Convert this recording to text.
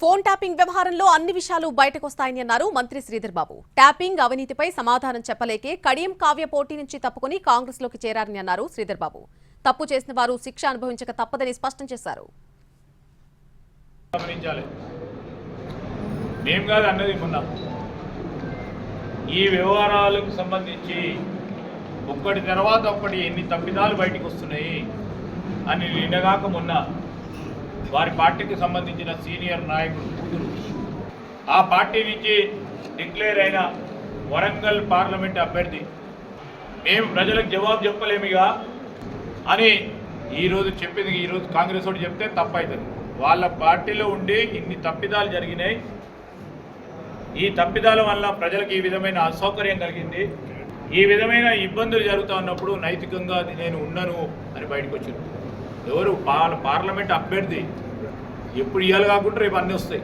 Phone tapping వ్యవహారంలో అన్ని విషయాలు బయటకొస్తాయని అన్నారు మంత్రి శ్రీధర్ బాబు. ట్యాపింగ్ అవినీతిపై సమాధానం చెప్పలేకే కడియం కావ్య పోటీ నుంచి తప్పుకుని కాంగ్రెస్లోకి చేరారని అన్నారు శ్రీధర్ బాబు. తప్పు చేసిన వారు శిక్ష అనుభవించక తప్పదని స్పష్టం చేశారు. ఈ వ్యవహారాలకు సంబంధించి ఒక్కటి తర్వాత ఒక్కటి ఎన్ని తప్పిదాలు బయటకు వస్తున్నాయి అని నిన్నగాక మొన్న వారి పార్టీకి సంబంధించిన సీనియర్ నాయకుడు కూతురు. ఆ పార్టీ నుంచి డిక్లేర్ అయిన వరంగల్ పార్లమెంట్ అభ్యర్థి మేము ప్రజలకు జవాబు చెప్పలేమిగా అని ఈరోజు చెప్పింది ఈరోజు కాంగ్రెస్ వాడు చెప్తే తప్పవుతుంది వాళ్ళ పార్టీలో ఉండి ఇన్ని తప్పిదాలు జరిగినాయి. ఈ తప్పిదాల వల్ల ప్రజలకు ఈ విధమైన అసౌకర్యం కలిగింది. ఈ విధమైన ఇబ్బందులు జరుగుతూ ఉన్నప్పుడు నైతికంగా అది నేను ఉండను అని బయటకు వచ్చారు ఎవరు పార్లమెంట్ అభ్యర్థి? ఎప్పుడు ఇవ్వాలి కాకుండా రేపు అన్నీ వస్తాయి.